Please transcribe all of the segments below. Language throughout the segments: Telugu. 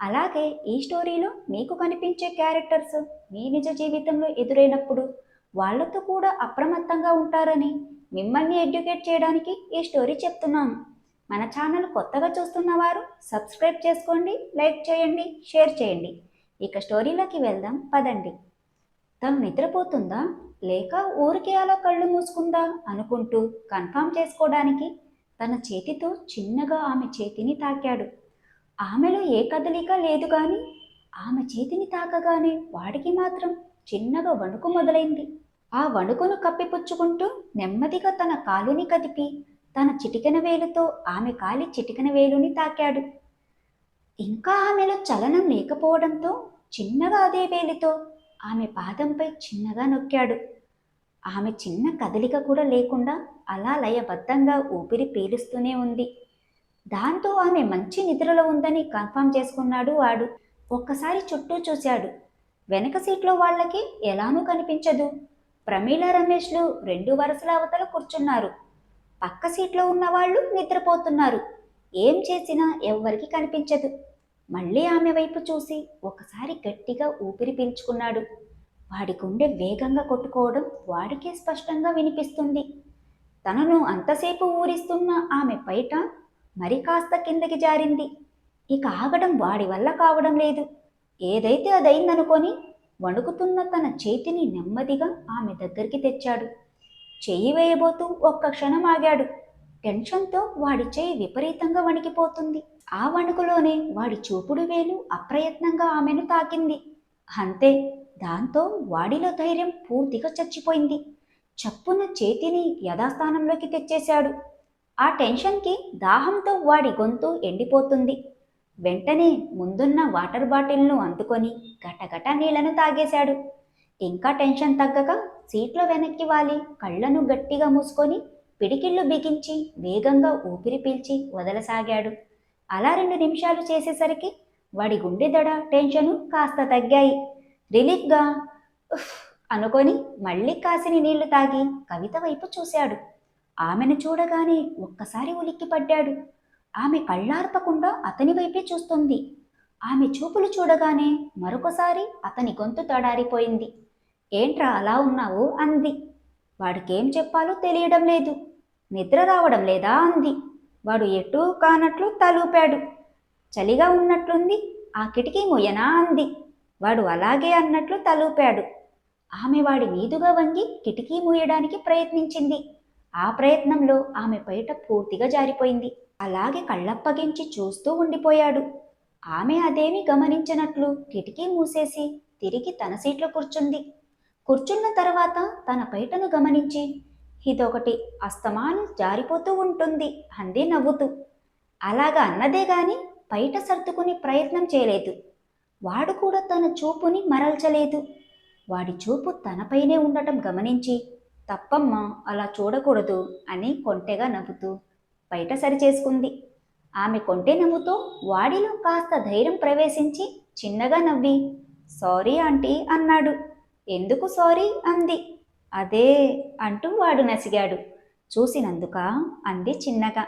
అలాగే ఈ స్టోరీలో మీకు కనిపించే క్యారెక్టర్స్ మీ నిజ జీవితంలో ఎదురైనప్పుడు వాళ్ళతో కూడా అప్రమత్తంగా ఉంటారని మిమ్మల్ని ఎడ్యుకేట్ చేయడానికి ఈ స్టోరీ చెప్తున్నాను మన ఛానల్ కొత్తగా చూస్తున్న వారు సబ్స్క్రైబ్ చేసుకోండి లైక్ చేయండి షేర్ చేయండి. ఇక స్టోరీలోకి వెళ్దాం పదండి. తను నిద్రపోతుందా? లేక ఊరికే అలా కళ్ళు మూసుకుందా అనుకుంటూ కన్ఫామ్ చేసుకోవడానికి తన చేతితో చిన్నగా ఆమె చేతిని తాకాడు. ఆమెలో ఏ కదలిక లేదు కానీ ఆమె చేతిని తాకగానే వాడికి మాత్రం చిన్నగా వణుకు మొదలైంది. ఆ వణుకును కప్పిపుచ్చుకుంటూ నెమ్మదిగా తన కాలుని కదిపి తన చిటికెన వేలుతో ఆమె కాలి చిటికెన వేలుని తాకాడు. ఇంకా ఆమెలో చలనం లేకపోవడంతో చిన్నగా అదే వేలితో ఆమె పాదంపై చిన్నగా నొక్కాడు. ఆమె చిన్న కదలిక కూడా లేకుండా అలా లయబద్ధంగా ఊపిరి పీలుస్తూనే ఉంది. దాంతో ఆమె మంచి నిద్రలో ఉందని కన్ఫర్మ్ చేసుకున్నాడు వాడు. ఒక్కసారి చుట్టూ చూశాడు. వెనక సీట్లో వాళ్ళకి ఎలానూ కనిపించదు. ప్రమీల రమేష్లు రెండు వరుసల అవతల కూర్చున్నారు. పక్క సీట్లో ఉన్న వాళ్ళు నిద్రపోతున్నారు. ఏం చేసినా ఎవ్వరికి కనిపించదు. మళ్ళీ ఆమె వైపు చూసి ఒకసారి గట్టిగా ఊపిరి పీల్చుకున్నాడు. వాడి గుండె వేగంగా కొట్టుకోవడం వాడికే స్పష్టంగా వినిపిస్తుంది. తనను అంతసేపు ఊరిస్తున్న ఆమె బయట మరి కాస్త కిందకి జారింది. ఇక ఆగడం వాడి వల్ల కావడం లేదు. ఏదైతే అదైందనుకొని వణుకుతున్న తన చేతిని నెమ్మదిగా ఆమె దగ్గరికి తెచ్చాడు. చెయ్యి వేయబోతూ ఒక్క క్షణం ఆగాడు. టెన్షన్తో వాడి చేయి విపరీతంగా వణికిపోతుంది. ఆ వణుకులోనే వాడి చూపుడు వేలు అప్రయత్నంగా ఆమెను తాకింది. అంతే దాంతో వాడిలో ధైర్యం పూర్తిగా చచ్చిపోయింది. చప్పున చేతిని యథాస్థానంలోకి తెచ్చేశాడు. ఆ టెన్షన్కి దాహంతో వాడి గొంతు ఎండిపోతుంది. వెంటనే ముందున్న వాటర్ బాటిల్ను అందుకొని గటగట నీళ్ళను తాగేశాడు. ఇంకా టెన్షన్ తగ్గక సీట్లో వెనక్కి వాలి కళ్ళను గట్టిగా మూసుకొని పిడికిళ్ళు బిగించి వేగంగా ఊపిరి పీల్చి వదలసాగాడు. అలా రెండు నిమిషాలు చేసేసరికి వాడి గుండె దడ టెన్షను కాస్త తగ్గాయి. రిలీఫ్గా ఉఫ్ అనుకొని మళ్ళీ కాసిని నీళ్ళు తాగి కవిత వైపు చూశాడు. ఆమెను చూడగానే ఒక్కసారి ఉలిక్కిపడ్డాడు ఆమె కళ్ళార్పకుండా అతని వైపే చూస్తుంది. ఆమె చూపులు చూడగానే మరొకసారి అతని గొంతు తడారిపోయింది. ఏంట్రా అలా ఉన్నావు? అంది. వాడికేం చెప్పాలో తెలియడం లేదు. నిద్ర రావడం లేదా? అంది. వాడు ఎటూ కానట్లు తలూపాడు. చలిగా ఉన్నట్లుంది. ఆ కిటికీ మొయ్యనా? అంది. వాడు అలాగే అన్నట్లు తలూపాడు. ఆమె వాడి మీదుగా వంగి కిటికీ మూయడానికి ప్రయత్నించింది. ఆ ప్రయత్నంలో ఆమె బయట పూర్తిగా జారిపోయింది. అలాగే కళ్ళప్పగించి చూస్తూ ఉండిపోయాడు. ఆమె అదేమీ గమనించినట్లు కిటికీ మూసేసి తిరిగి తన సీట్లో కూర్చుంది. కూర్చున్న తర్వాత తన బయటను గమనించి ఇదొకటి అస్తమానం జారిపోతూ ఉంటుంది అంది నవ్వుతూ. అలాగా అన్నదే గాని బయట సర్దుకుని ప్రయత్నం చేయలేదు. వాడు కూడా తన చూపుని మరల్చలేదు. వాడి చూపు తనపైనే ఉండటం గమనించి తప్పమ్మా అలా చూడకూడదు అని కొంటెగా నవ్వుతూ బయట సరిచేసుకుంది ఆమె కొంటె నవ్వుతో వాడిలో కాస్త ధైర్యం ప్రవేశించి చిన్నగా నవ్వి సారీ ఆంటీ అన్నాడు. ఎందుకు సారీ? అంది. అదే అంటూ వాడు నసిగాడు. చూసినందుక అంది చిన్నగా.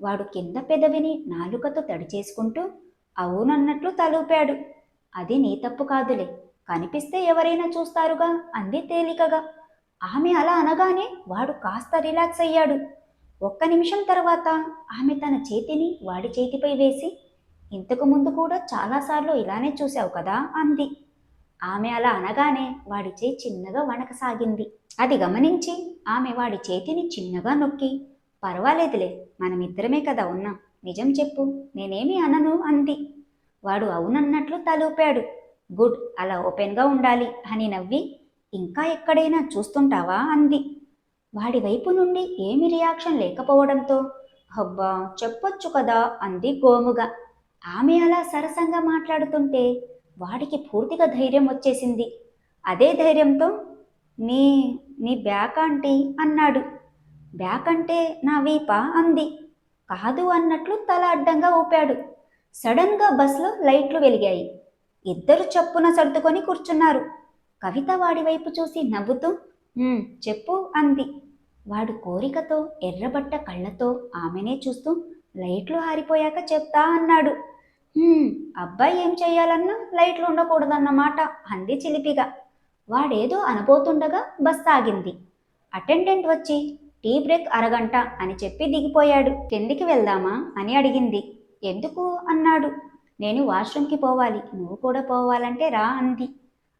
వాడు కింద పెదవిని నాలుకతో తడిచేసుకుంటూ అవునన్నట్లు తలూపాడు. అది నీ తప్పు కాదులే. కనిపిస్తే ఎవరైనా చూస్తారుగా అంది తేలికగా. ఆమె అలా అనగానే వాడు కాస్త రిలాక్స్ అయ్యాడు. ఒక్క నిమిషం తర్వాత ఆమె తన చేతిని వాడి చేతిపై వేసి ఇంతకు ముందు కూడా చాలాసార్లు ఇలానే చూశావు కదా అంది. ఆమె అలా అనగానే వాడి చేయి చిన్నగా వణకసాగింది అది గమనించి ఆమె వాడి చేతిని చిన్నగా నొక్కి పర్వాలేదులే మనమిద్దరమే కదా ఉన్నాం నిజం చెప్పు నేనేమి అనను అంది. వాడు అవునన్నట్లు తలూపాడు. గుడ్ అలా ఓపెన్గా ఉండాలి అని నవ్వి ఇంకా ఎక్కడైనా చూస్తుంటావా? అంది. వాడి వైపు నుండి ఏమి రియాక్షన్ లేకపోవడంతో అబ్బా చెప్పొచ్చు కదా అంది గోముగా. ఆమె అలా సరసంగా మాట్లాడుతుంటే వాడికి పూర్తిగా ధైర్యం వచ్చేసింది. అదే ధైర్యంతో నీ నీ బ్యాక్ ఆంటీ అన్నాడు. బ్యాక్ అంటే నా వీప? అంది. కాదు అన్నట్లు తల అడ్డంగా ఊపాడు. సడన్గా బస్లో లైట్లు వెలిగాయి. ఇద్దరు చప్పున సర్దుకొని కూర్చున్నారు. కవిత వాడి వైపు చూసి నవ్వుతూ చెప్పు అంది. వాడు కోరికతో ఎర్రబట్ట కళ్ళతో ఆమెనే చూస్తూ లైట్లు ఆరిపోయాక చెప్తా అన్నాడు. అబ్బాయి ఏం చెయ్యాలన్నా లైట్లు ఉండకూడదన్నమాట అంది చిలిపిగా. వాడేదో అనబోతుండగా బస్ ఆగింది. అటెండెంట్ వచ్చి టీ బ్రేక్ అరగంట అని చెప్పి దిగిపోయాడు. కిందికి వెళ్దామా? అని అడిగింది. ఎందుకు? అన్నాడు. నేను వాష్రూమ్కి పోవాలి. నువ్వు కూడా పోవాలంటే రా అంది.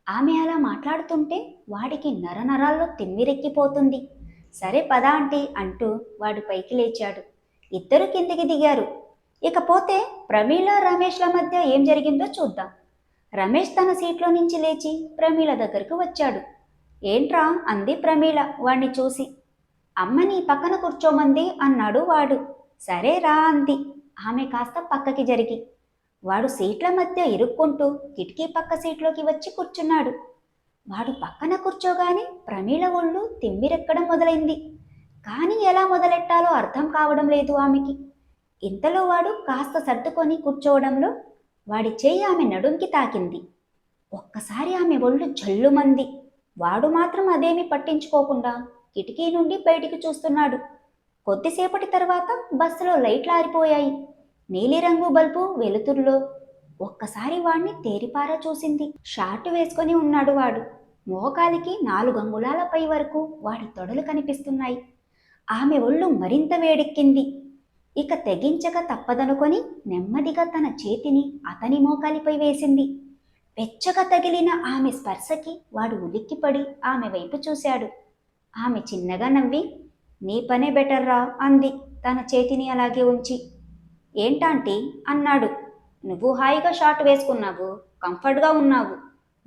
ఆమె అలా మాట్లాడుతుంటే వాడికి నరనరాల్లో తిమ్మిరెక్కిపోతుంది. సరే పదా ఆంటీ అంటూ వాడు పైకి లేచాడు. ఇద్దరు కిందికి దిగారు. ఇకపోతే ప్రమీల రమేష్ల మధ్య ఏం జరిగిందో చూద్దాం. రమేష్ తన సీట్లో నుంచి లేచి ప్రమీల దగ్గరకు వచ్చాడు. ఏంట్రా? అంది ప్రమీల వాణ్ణి చూసి. అమ్మ నీ పక్కన కూర్చోమంది అన్నాడు వాడు. సరే రా అంది. ఆమె కాస్త పక్కకి జరిగి. వాడు సీట్ల మధ్య ఇరుక్కుంటూ కిటికీ పక్క సీట్లోకి వచ్చి కూర్చున్నాడు. వాడు పక్కన కూర్చోగానే ప్రమీల ఒళ్ళు తిమ్మిరెక్కడం మొదలైంది. కానీ ఎలా మొదలెట్టాలో అర్థం కావడం లేదు ఆమెకి. ఇంతలో వాడు కాస్త సర్దుకొని కూర్చోవడంలో వాడి చేయి ఆమె నడుంకి తాకింది. ఒక్కసారి ఆమె ఒళ్ళు జల్లుమంది. వాడు మాత్రం అదేమీ పట్టించుకోకుండా కిటికీ నుండి బయటికి చూస్తున్నాడు. కొద్దిసేపటి తర్వాత బస్సులో లైట్లు ఆరిపోయాయి. నీలిరంగు బల్బు వెలుతురులో ఒక్కసారి వాణ్ణి తేరిపారా చూసింది. షార్ట్ వేసుకొని ఉన్నాడు వాడు. మోకాలికి నాలుగు అంగుళాలపై వరకు వాడి తొడలు కనిపిస్తున్నాయి. ఆమె ఒళ్ళు మరింత వేడెక్కింది. ఇక తెగించక తప్పదనుకొని నెమ్మదిగా తన చేతిని అతని మోకాలిపై వేసింది. వెచ్చగా తగిలిన ఆమె స్పర్శకి వాడు ఉలిక్కిపడి ఆమె వైపు చూశాడు. ఆమె చిన్నగా నవ్వి నీ పనే బెటర్రా అంది. తన చేతిని అలాగే ఉంచి ఏంటాంటీ? అన్నాడు. నువ్వు హాయిగా షార్ట్ వేసుకున్నావు కంఫర్ట్గా ఉన్నావు.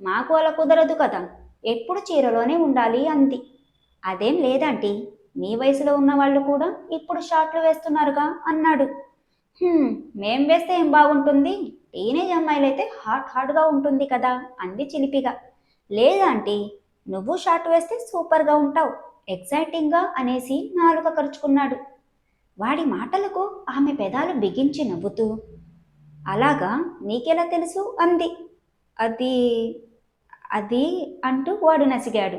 మాకు అలా కుదరదు కదా. ఎప్పుడు చీరలోనే ఉండాలి అంది. అదేం లేదంటీ? మీ వయసులో ఉన్న వాళ్ళు కూడా ఇప్పుడు షార్ట్లు వేస్తున్నారుగా అన్నాడు. మేం వేస్తే ఏం బాగుంటుంది? టీనేజ్ అమ్మాయిలైతే హాట్ హాట్గా ఉంటుంది కదా అంది చిలిపిగా. లేదంటీ? నువ్వు షార్ట్ వేస్తే సూపర్గా ఉంటావు ఎగ్జైటింగ్గా అనేసి నాలుక ఖర్చుకున్నాడు వాడి మాటలకు ఆమె పెదాలు బిగించి నవ్వుతూ అలాగా? నీకెలా తెలుసు? అంది. అది అది అంటూ వాడు నసిగాడు.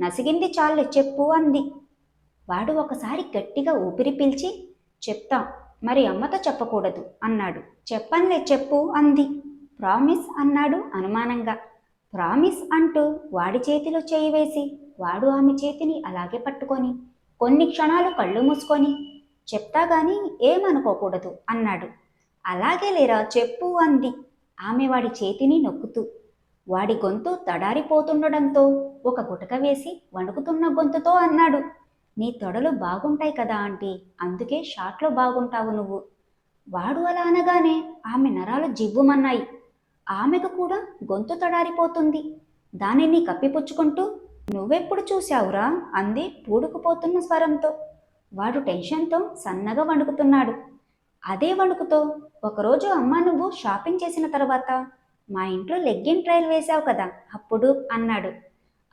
నసిగింది చాలు చెప్పు అంది. వాడు ఒకసారి గట్టిగా ఊపిరి పీల్చి చెప్తాం మరి అమ్మతో చెప్పకూడదు అన్నాడు. చెప్పనులే చెప్పు అంది. ప్రామిస్ అన్నాడు అనుమానంగా. ప్రామిస్ అంటూ వాడి చేతిలో చేయి వేసి వాడు ఆమె చేతిని అలాగే పట్టుకొని కొన్ని క్షణాలు కళ్ళు మూసుకొని చెప్తా గాని ఏమనుకోకూడదు అన్నాడు. అలాగే లేరా చెప్పు అంది. ఆమె వాడి చేతిని నొక్కుతూ. వాడి గొంతు తడారిపోతుండడంతో ఒక గుటక వేసి వణుకుతున్న గొంతుతో అన్నాడు. నీ తొడలు బాగుంటాయి కదా ఆంటీ అందుకే షాట్లో బాగుంటావు నువ్వు. వాడు అలా అనగానే ఆమె నరాలు జివ్వుమన్నాయి. ఆమెకు కూడా గొంతు తడారిపోతుంది. దానిని కప్పిపుచ్చుకుంటూ నువ్వెప్పుడు చూశావురా? అంది పూడుకుపోతున్న స్వరంతో. వాడు టెన్షన్తో సన్నగా వణుకుతున్నాడు. అదే వణుకుతో ఒకరోజు అమ్మ నువ్వు షాపింగ్ చేసిన తర్వాత మా ఇంట్లో లెగ్గిన్ ట్రైల్ వేశావు కదా అప్పుడు అన్నాడు.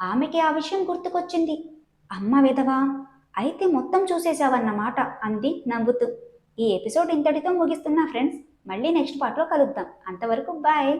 ఆమెకి ఆ విషయం గుర్తుకొచ్చింది. అమ్మ విధవా అయితే మొత్తం చూసేశావన్నమాట అంది నవ్వుతూ. ఈ ఎపిసోడ్ ఇంతటితో ముగిస్తున్నా ఫ్రెండ్స్ మళ్ళీ నెక్స్ట్ పార్ట్లో కలుద్దాం. అంతవరకు బాయ్.